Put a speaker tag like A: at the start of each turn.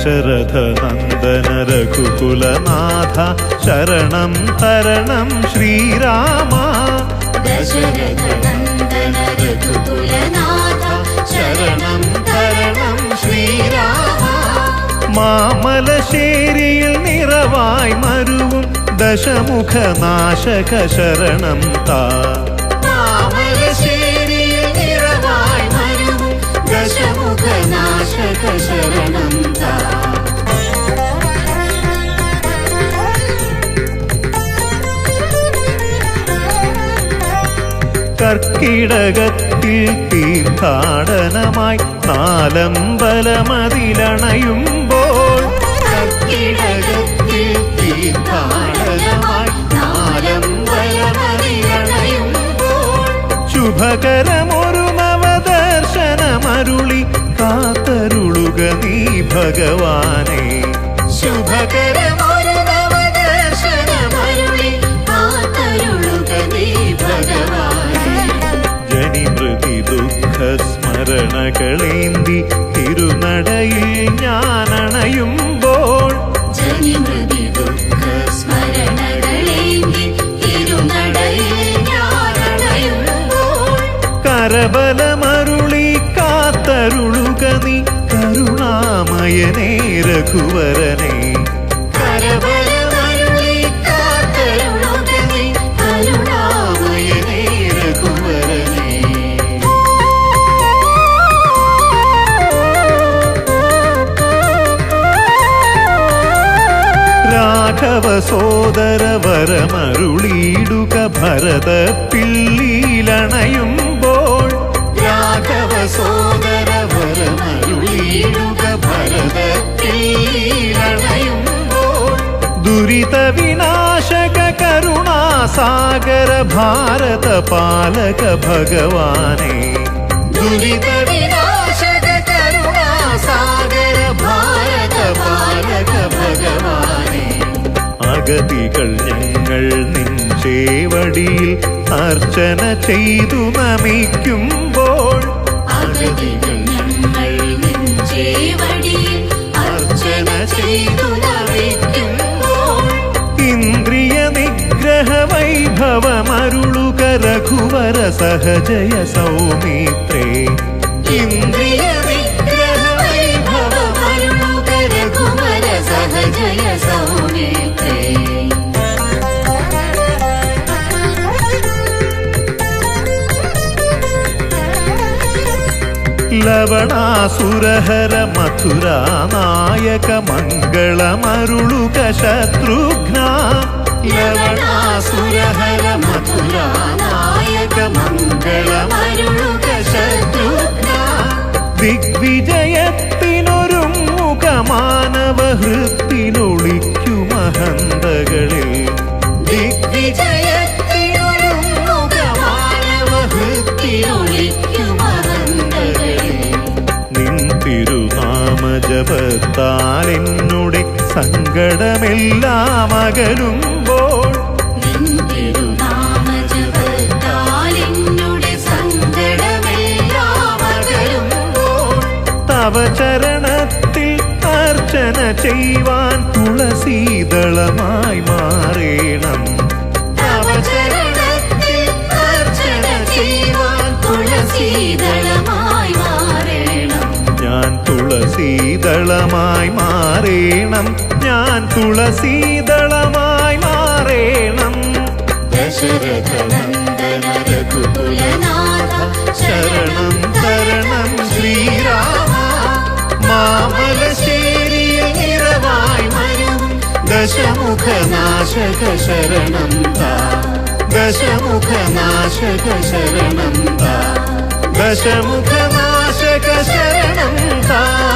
A: ദശരഥ നന്ദന രഘുകുലനാഥ ശരണം തരണം ശ്രീരാമ.
B: ദശരഥനന്ദന രഘുകുലനാഥ ശരണം തരണം ശ്രീരാമ.
A: മാമലശ്ശേരിയിൽ നിറവായി മരുവും ദശമുഖനാശക ശരണം താ. കർക്കിടകത്തിൽ തീർത്ഥാടനമായി നാലമ്പലമതിലണയുമ്പോൾ
B: കർക്കിടകത്തിൽ തീർത്ഥാടനമായി നാലമ്പലമതിലണയുമ്പോൾ
A: ശുഭകരമൊരു നവദർശനമരുളി കാത്തരുളുക നീ ഭഗവാനെ.
B: ശുഭകരമൊരു
A: സ്മരണകളേന്തി തിരുനടയിൽ ഞാനണയുമ്പോൾ
B: ജനിമൃതി ദുഃഖ സ്മരണകളേന്തി തിരുനടയിൽ ഞാനണയുമ്പോൾ
A: കരബലമരുളി കാത്തരുളുക നീ കരുണാമയനേ രഘുവരനെ. രാഘവ സോദര വരമരുളിയിടുക ഭരത പിള്ളിയിലണയുമ്പോൾ
B: രാഘവ സോദര വരമരുളിയിടുക പിള്ളിയിലണയുമ്പോൾ
A: ദുരിത വിനാശക കരുണാസാഗര ഭാരത പാലക ഭഗവാനെ
B: ദുരിത വിനാശക
A: അർച്ചന ചെയ്തു നമിക്കുമ്പോൾ.
B: അർച്ചന ചെയ്തു
A: ഇന്ദ്രിയ നിഗ്രഹ വൈഭവമരുളുക രഘുവര സഹജയ സൗമിത്രേ. ലവണാസുരഹര മഥുരാ നായക മംഗളമരുളുക ശത്രുഘ്ന.
B: ലവണാസുരഹര മധുരാനായക മംഗളമരുളുക ശത്രുഘ്ന.
A: ദിഗ്വിജയത്തിനൊരു മുഖമാനവ ഹൃത്തിനൊളിക്കുമഹന്തകളിൽ ജപത്താൽ എന്നുടെ സങ്കടമെല്ലാം അകലുമ്പോൾ തവചരണത്തിൽ അർച്ചന ചെയ്യുവാൻ തുളസീതളമായി മാറേണം.
B: തുളസീതളമായി
A: തുളസീതളമായി മാറേണം. ഞാൻ തുളസീതളമായി മാറേണം. ശരണം തരണം ശ്രീരാമ. മാമലശ്ശേരിയിൽ നിറവായി മരും. ദശമുഖനാശക ശരണം താ. ദശമുഖനാശക ശരണം താ. ദശമുഖനാശക ശരണം താ.